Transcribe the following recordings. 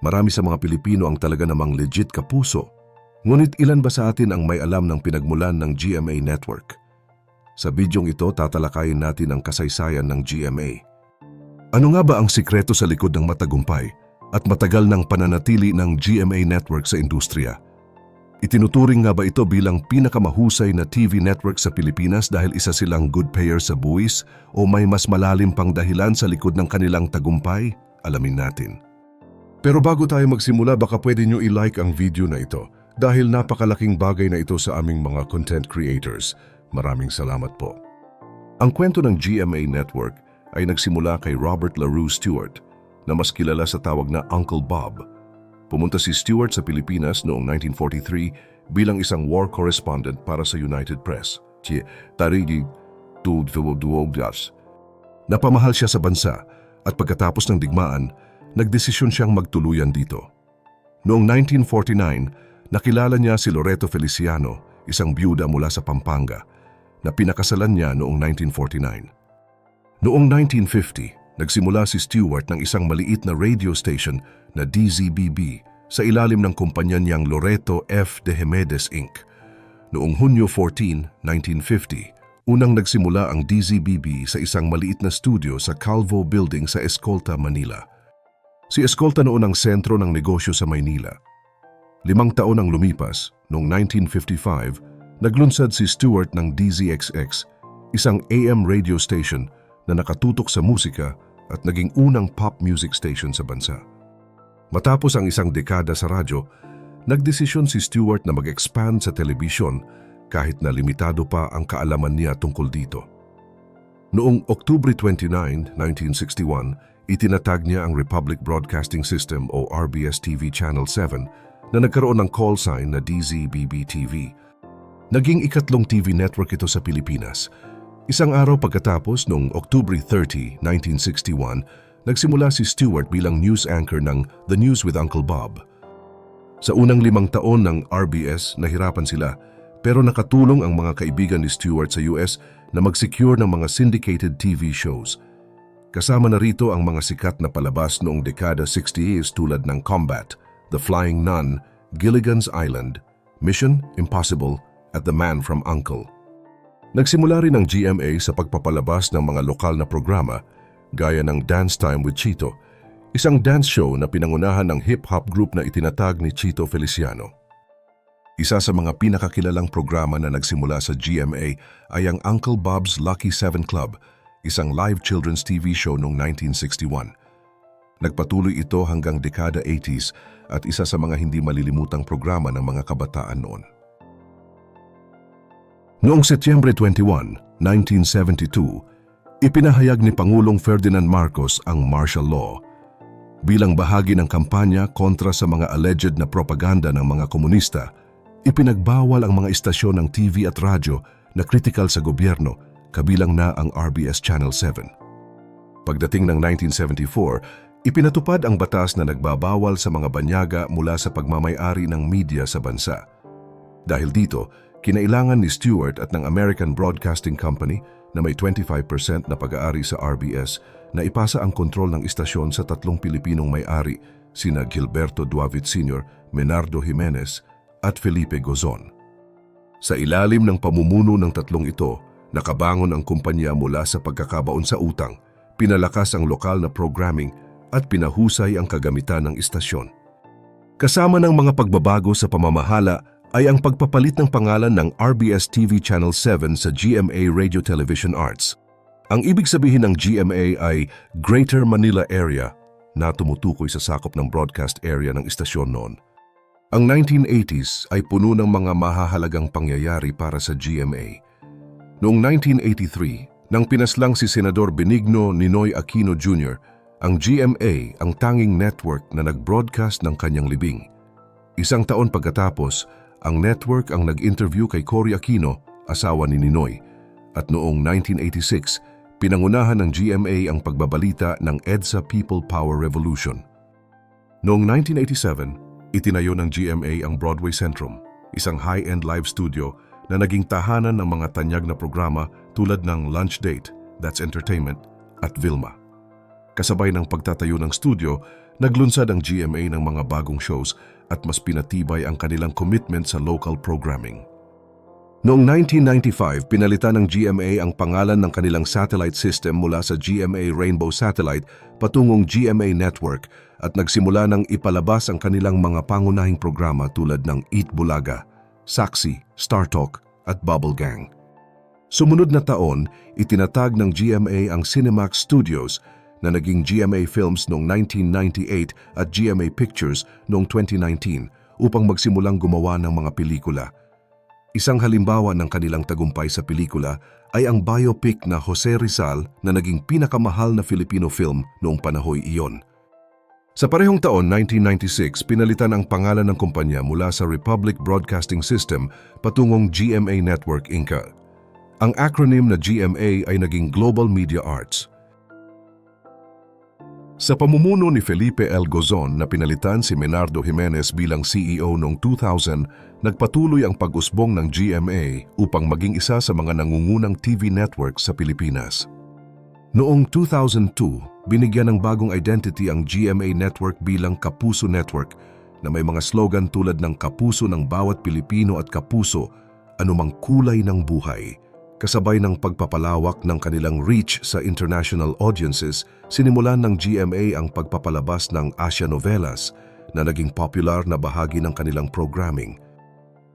Marami sa mga Pilipino ang talaga namang legit kapuso. Ngunit ilan ba sa atin ang may alam ng pinagmulan ng GMA Network? Sa bidyong ito, tatalakayin natin ang kasaysayan ng GMA. Ano nga ba ang sikreto sa likod ng matagumpay at matagal ng pananatili ng GMA Network sa industriya? Itinuturing nga ba ito bilang pinakamahusay na TV network sa Pilipinas dahil isa silang good payer sa buwis o may mas malalim pang dahilan sa likod ng kanilang tagumpay? Alamin natin. Pero bago tayo magsimula, baka pwede nyo i-like ang video na ito dahil napakalaking bagay na ito sa aming mga content creators. Maraming salamat po. Ang kwento ng GMA Network ay nagsimula kay Robert LaRue Stewart na mas kilala sa tawag na Uncle Bob. Pumunta si Stewart sa Pilipinas noong 1943 bilang isang war correspondent para sa United Press. Tarigi Tudvuduogas. Napamahal siya sa bansa at pagkatapos ng digmaan, nagdesisyon siyang magtuluyan dito. Noong 1949, nakilala niya si Loreto Feliciano, isang byuda mula sa Pampanga, na pinakasalan niya noong 1949. Noong 1950, nagsimula si Stewart ng isang maliit na radio station na DZBB sa ilalim ng kumpanya niyang Loreto F. de Jimenez Inc. Noong Hunyo 14, 1950, unang nagsimula ang DZBB sa isang maliit na studio sa Calvo Building sa Escolta, Manila. Si Escolta noon ang sentro ng negosyo sa Maynila. Limang taon ang lumipas, noong 1955, naglunsad si Stewart ng DZXX, isang AM radio station na nakatutok sa musika at naging unang pop music station sa bansa. Matapos ang isang dekada sa radyo, nagdesisyon si Stewart na mag-expand sa telebisyon kahit na limitado pa ang kaalaman niya tungkol dito. Noong Oktubre 29, 1961, itinatag niya ang Republic Broadcasting System o RBS-TV Channel 7 na nagkaroon ng call sign na DZBB-TV. Naging ikatlong TV network ito sa Pilipinas. Isang araw pagkatapos noong Oktubre 30, 1961, nagsimula si Stewart bilang news anchor ng The News with Uncle Bob. Sa unang limang taon ng RBS, nahirapan sila pero nakatulong ang mga kaibigan ni Stewart sa US na mag-secure ng mga syndicated TV shows. Kasama na rito ang mga sikat na palabas noong dekada 60s tulad ng Combat, The Flying Nun, Gilligan's Island, Mission Impossible at The Man from Uncle. Nagsimula rin ang GMA sa pagpapalabas ng mga lokal na programa gaya ng Dance Time with Chito, isang dance show na pinangunahan ng hip-hop group na itinatag ni Chito Feliciano. Isa sa mga pinakakilalang programa na nagsimula sa GMA ay ang Uncle Bob's Lucky Seven Club, isang live children's TV show noong 1961. Nagpatuloy ito hanggang dekada 80s at isa sa mga hindi malilimutang programa ng mga kabataan noon. Noong Setyembre 21, 1972, ipinahayag ni Pangulong Ferdinand Marcos ang martial law bilang bahagi ng kampanya kontra sa mga alleged na propaganda ng mga komunista Ipinagbawal ang mga istasyon ng TV at radyo na kritikal sa gobyerno, kabilang na ang RBS Channel 7. Pagdating ng 1974, ipinatupad ang batas na nagbabawal sa mga banyaga mula sa pagmamayari ng media sa bansa. Dahil dito, kinailangan ni Stewart at ng American Broadcasting Company na may 25% na pag-aari sa RBS na ipasa ang kontrol ng istasyon sa tatlong Pilipinong may-ari, sina Gilberto Duavit Sr., Menardo Jimenez, at Felipe Gozon. Sa ilalim ng pamumuno ng tatlong ito, nakabangon ang kumpanya mula sa pagkakabaon sa utang, pinalakas ang lokal na programming at pinahusay ang kagamitan ng istasyon. Kasama ng mga pagbabago sa pamamahala ay ang pagpapalit ng pangalan ng RBS TV Channel 7 sa GMA Radio Television Arts. Ang ibig sabihin ng GMA ay Greater Manila Area na tumutukoy sa sakop ng broadcast area ng istasyon noon. Ang 1980s ay puno ng mga mahahalagang pangyayari para sa GMA. Noong 1983, nang pinaslang si Senador Benigno Ninoy Aquino Jr., ang GMA ang tanging network na nag-broadcast ng kanyang libing. Isang taon pagkatapos, ang network ang nag-interview kay Cory Aquino, asawa ni Ninoy, at noong 1986, pinangunahan ng GMA ang pagbabalita ng EDSA People Power Revolution. Noong 1987, Itinayo ng GMA ang Broadway Centrum, isang high-end live studio na naging tahanan ng mga tanyag na programa tulad ng Lunch Date, That's Entertainment, at Vilma. Kasabay ng pagtatayo ng studio, Naglunsad ang GMA ng mga bagong shows at mas pinatibay ang kanilang commitment sa local programming. Noong 1995, pinalitan ng GMA ang pangalan ng kanilang satellite system mula sa GMA Rainbow Satellite patungong GMA Network at nagsimula ng ipalabas ang kanilang mga pangunahing programa tulad ng Eat Bulaga, Saksi, Star Talk at Bubble Gang. Sumunod na taon, itinatag ng GMA ang Cinemax Studios na naging GMA Films noong 1998 at GMA Pictures noong 2019 upang magsimulang gumawa ng mga pelikula. Isang halimbawa ng kanilang tagumpay sa pelikula ay ang biopic na Jose Rizal na naging pinakamahal na Filipino film noong panahoy iyon. Sa parehong taon, 1996, pinalitan ang pangalan ng kumpanya mula sa Republic Broadcasting System patungong GMA Network Inc. Ang acronym na GMA ay naging Global Media Arts. Sa pamumuno ni Felipe L. Gozon na pinalitan si Menardo Jimenez bilang CEO noong 2000, nagpatuloy ang pag-usbong ng GMA upang maging isa sa mga nangungunang TV network sa Pilipinas. Noong 2002, binigyan ng bagong identity ang GMA Network bilang Kapuso Network na may mga slogan tulad ng Kapuso ng bawat Pilipino at Kapuso, anumang kulay ng buhay. Kasabay ng pagpapalawak ng kanilang reach sa international audiences, sinimulan ng GMA ang pagpapalabas ng Asia Novelas na naging popular na bahagi ng kanilang programming.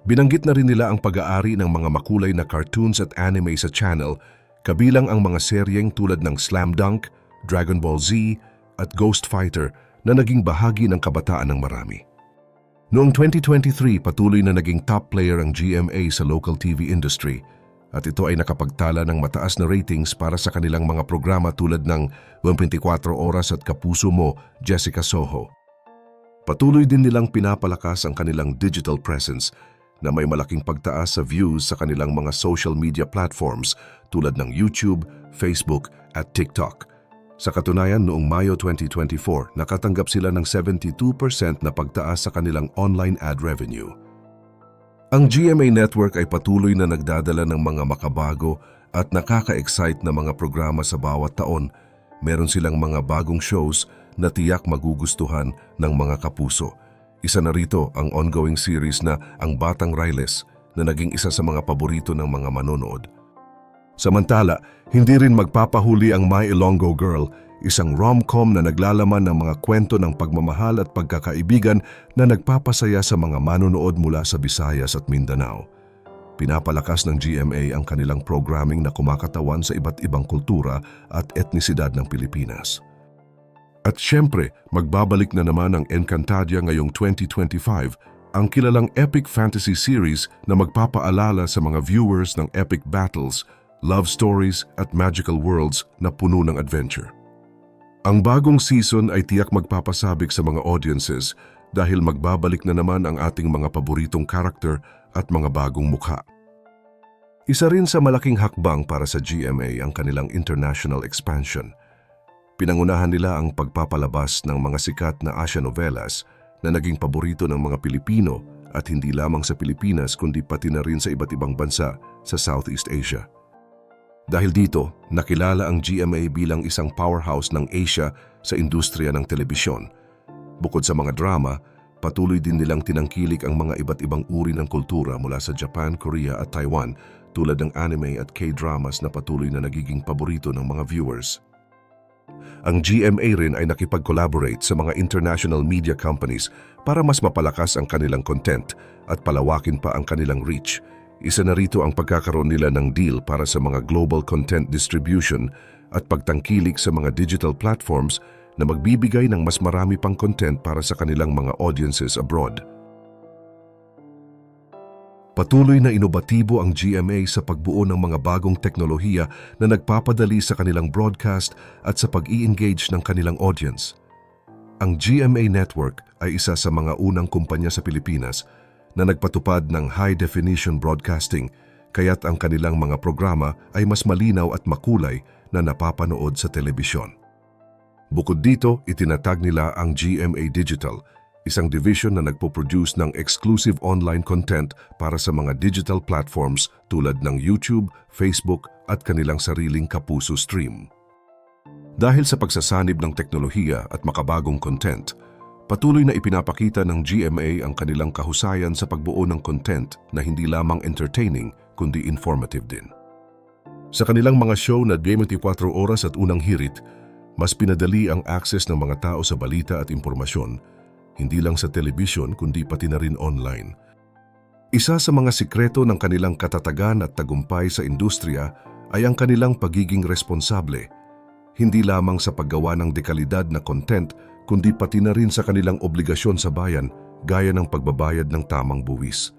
Binanggit na rin nila ang pag-aari ng mga makulay na cartoons at anime sa channel, kabilang ang mga seryeng tulad ng Slam Dunk, Dragon Ball Z at Ghost Fighter na naging bahagi ng kabataan ng marami. Noong 2023, patuloy na naging top player ang GMA sa local TV industry at ito ay nakapagtala ng mataas na ratings para sa kanilang mga programa tulad ng 24 Oras at Kapuso Mo, Jessica Soho. Patuloy din nilang pinapalakas ang kanilang digital presence na may malaking pagtaas sa views sa kanilang mga social media platforms tulad ng YouTube, Facebook at TikTok. Sa katunayan, noong Mayo 2024, nakatanggap sila ng 72% na pagtaas sa kanilang online ad revenue. Ang GMA Network ay patuloy na nagdadala ng mga makabago at nakaka-excite na mga programa sa bawat taon. Meron silang mga bagong shows na tiyak magugustuhan ng mga kapuso. Isa na rito ang ongoing series na Ang Batang Riles na naging isa sa mga paborito ng mga manonood. Samantala, hindi rin magpapahuli ang My Ilonggo Girl, isang rom-com na naglalaman ng mga kwento ng pagmamahal at pagkakaibigan na nagpapasaya sa mga manonood mula sa Visayas at Mindanao. Pinapalakas ng GMA ang kanilang programming na kumakatawan sa iba't ibang kultura at etnisidad ng Pilipinas. At syempre, magbabalik na naman ang Encantadia ngayong 2025, ang kilalang epic fantasy series na magpapaalala sa mga viewers ng epic battles, love stories at magical worlds na puno ng adventure. Ang bagong season ay tiyak magpapasabik sa mga audiences dahil magbabalik na naman ang ating mga paboritong karakter at mga bagong mukha. Isa rin sa malaking hakbang para sa GMA ang kanilang international expansion. Pinangunahan nila ang pagpapalabas ng mga sikat na Asia novelas na naging paborito ng mga Pilipino at hindi lamang sa Pilipinas kundi pati na rin sa iba't ibang bansa sa Southeast Asia. Dahil dito, nakilala ang GMA bilang isang powerhouse ng Asia sa industriya ng telebisyon. Bukod sa mga drama, patuloy din nilang tinangkilik ang mga iba't ibang uri ng kultura mula sa Japan, Korea at Taiwan tulad ng anime at K-dramas na patuloy na nagiging paborito ng mga viewers. Ang GMA rin ay nakipag-collaborate sa mga international media companies para mas mapalakas ang kanilang content at palawakin pa ang kanilang reach. Isa na rito ang pagkakaroon nila ng deal para sa mga global content distribution at pagtangkilik sa mga digital platforms na magbibigay ng mas marami pang content para sa kanilang mga audiences abroad. Patuloy na inobatibo ang GMA sa pagbuo ng mga bagong teknolohiya na nagpapadali sa kanilang broadcast at sa pag-i-engage ng kanilang audience. Ang GMA Network ay isa sa mga unang kumpanya sa Pilipinas na nagpatupad ng high-definition broadcasting kaya't ang kanilang mga programa ay mas malinaw at makulay na napapanood sa telebisyon. Bukod dito, itinatag nila ang GMA Digital – isang division na nagpo-produce ng exclusive online content para sa mga digital platforms tulad ng YouTube, Facebook at kanilang sariling Kapuso stream. Dahil sa pagsasanib ng teknolohiya at makabagong content, patuloy na ipinapakita ng GMA ang kanilang kahusayan sa pagbuo ng content na hindi lamang entertaining kundi informative din. Sa kanilang mga show na 24 oras at unang hirit, mas pinadali ang access ng mga tao sa balita at impormasyon, hindi lang sa television kundi pati na rin online. Isa sa mga sikreto ng kanilang katatagan at tagumpay sa industriya ay ang kanilang pagiging responsable, hindi lamang sa paggawa ng dekalidad na content kundi pati na rin sa kanilang obligasyon sa bayan gaya ng pagbabayad ng tamang buwis.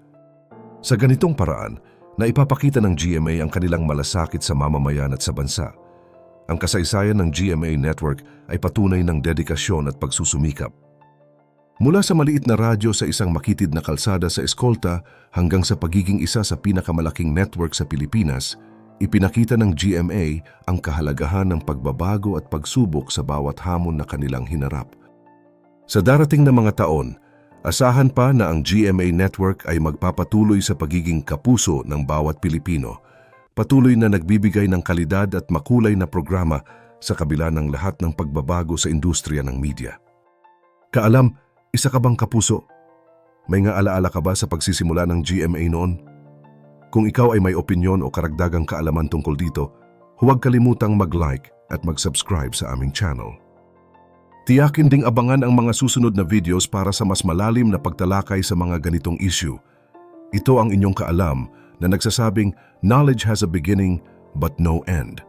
Sa ganitong paraan, na ipapakita ng GMA ang kanilang malasakit sa mamamayan at sa bansa. Ang kasaysayan ng GMA Network ay patunay ng dedikasyon at pagsusumikap. Mula sa maliit na radyo sa isang makitid na kalsada sa Eskolta hanggang sa pagiging isa sa pinakamalaking network sa Pilipinas, ipinakita ng GMA ang kahalagahan ng pagbabago at pagsubok sa bawat hamon na kanilang hinarap. Sa darating na mga taon, asahan pa na ang GMA Network ay magpapatuloy sa pagiging kapuso ng bawat Pilipino, patuloy na nagbibigay ng kalidad at makulay na programa sa kabila ng lahat ng pagbabago sa industriya ng media. Kaalam, isa ka bang kapuso? May nga alaala ka ba sa pagsisimula ng GMA noon? Kung ikaw ay may opinyon o karagdagang kaalaman tungkol dito, huwag kalimutang mag-like at mag-subscribe sa aming channel. Tiyakin ding abangan ang mga susunod na videos para sa mas malalim na pagtalakay sa mga ganitong issue. Ito ang inyong kaalam na nagsasabing knowledge has a beginning but no end.